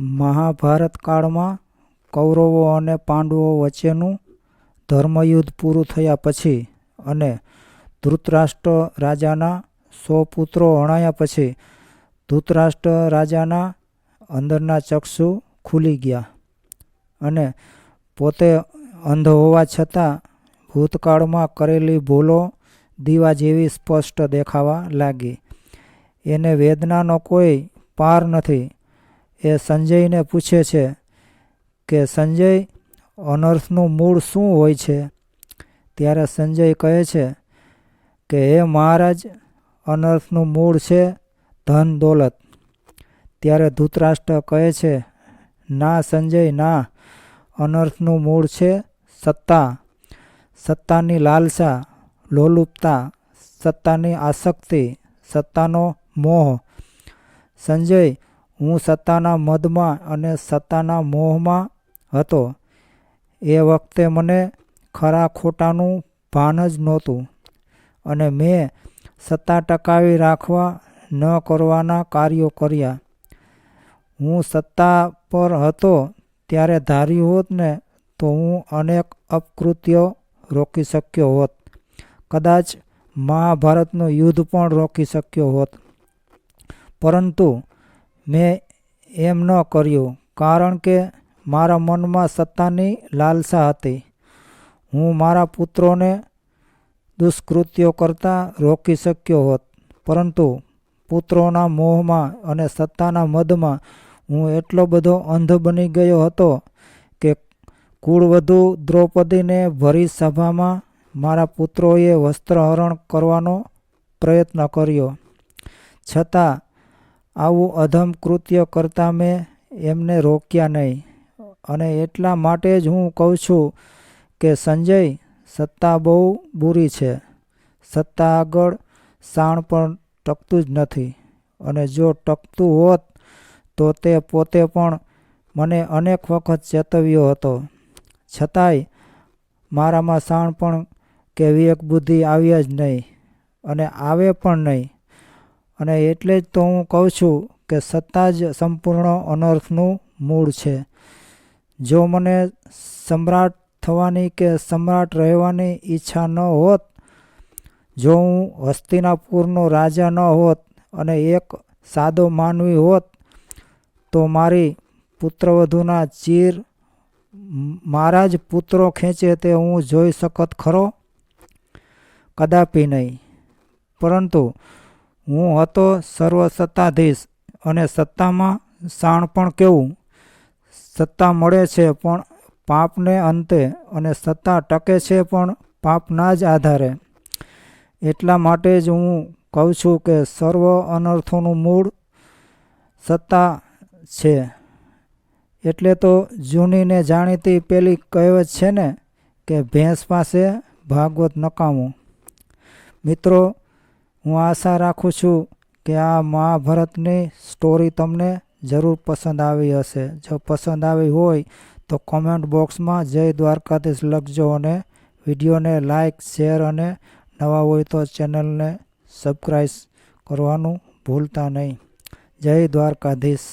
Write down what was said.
મહાભારત કાળમાં કૌરવો અને પાંડવો વચ્ચેનું ધર્મયુદ્ધ પૂરું થયા પછી અને ધૃતરાષ્ટ્ર રાજાના સો પુત્રો હણાયા પછી ધૃતરાષ્ટ્ર રાજાના અંદરના ચક્ષુ ખુલી ગયા અને પોતે અંધ હોવા છતાં ભૂતકાળમાં કરેલી ભૂલો દીવા જેવી સ્પષ્ટ દેખાવા લાગી. એને વેદનાનો કોઈ પાર નથી. એ સંજયને પૂછે છે કે, સંજય, અનર્થનું મૂળ શું હોય છે? ત્યારે સંજય કહે છે કે, હે મહારાજ, અનર્થનું મૂળ છે ધન દોલત. ત્યારે ધૃતરાષ્ટ્ર કહે છે, ના સંજય, ના, અનર્થનું મૂળ છે સત્તા. સત્તાની લાલસા, લોલુપતા, સત્તાની આસક્તિ, સત્તાનો મોહ. સંજય હું સત્તાના મદમાં અને સત્તાના મોહમાં હતો. એ વખતે મને ખરા ખોટાનું ભાન જ નહોતું અને મેં સત્તા ટકાવી રાખવા ન કરવાના કાર્યો કર્યા. હું સત્તા પર હતો ત્યારે ધારી હોત ને તો હું અનેક અપકૃત્યો રોકી શક્યો હોત. કદાચ મહાભારતનું યુદ્ધ પણ રોકી શક્યો હોત. પરંતુ મેં એમ ન કર્યું, કારણ કે મારા મનમાં સત્તાની લાલસા હતી. હું મારા પુત્રોને દુષ્કૃત્યો કરતાં રોકી શક્યો હોત, પરંતુ પુત્રોના મોહમાં અને સત્તાના મદમાં હું એટલો બધો અંધ બની ગયો હતો કે કુળવધુ દ્રૌપદીને ભરી સભામાં મારા પુત્રોએ વસ્ત્રહરણ કરવાનો પ્રયત્ન કર્યો. છતાં આવું અધમ કૃત્ય કરતાં મેં એમને રોક્યા નહીં. અને એટલા માટે જ હું કહું છું કે સંજય, સત્તા બહુ બુરી છે. સત્તા આગળ શાણ પણ ટકતું જ નથી. અને જો ટકતું હોત, તો તે પોતે પણ મને અનેક વખત ચેતવ્યો હતો. છતાંય મારામાં શાણ પણ કે વિવેક બુદ્ધિ આવ્યા જ નહીં. અને આવે પણ નહીં. અને એટલે જ તો હું કહું છું કે સત્તા જ સંપૂર્ણ અનર્થનું મૂળ છે. જો મને સમ્રાટ થવાની કે સમ્રાટ રહેવાની ઈચ્છા ન હોત, જો હું હસ્તિનાપુરનો રાજા ન હોત અને એક સાદો માનવી હોત, તો મારી પુત્રવધૂના ચીર મારા જ પુત્રો ખેંચે તે હું જોઈ શકત ખરો? કદાપી નહીં. પરંતુ હું હતો સર્વસત્તાધીશ અને સત્તામાં શાણ પણ કેવું? સત્તા મળે છે પણ પાપને અંતે અને સત્તા ટકે છે પણ પાપના જ આધારે. એટલા માટે જ હું કહું છું કે સર્વ અનર્થોનું મૂળ સત્તા છે. એટલે તો જૂનીને જાણીતી પેલી કહેવત છે ને કે ભેંસ પાસે ભાગવત નકામું. મિત્રો હું આશા રાખું છું કે આ મહાભારતની સ્ટોરી તમને જરૂર પસંદ આવી હશે. જો પસંદ આવી હોય તો કોમેન્ટ બોક્સમાં જય દ્વારકાધીશ લખજો અને વિડીયોને લાઇક શેર અને નવા હોય તો ચેનલને સબસ્ક્રાઈબ કરવાનું ભૂલતા નહીં. જય દ્વારકાધીશ.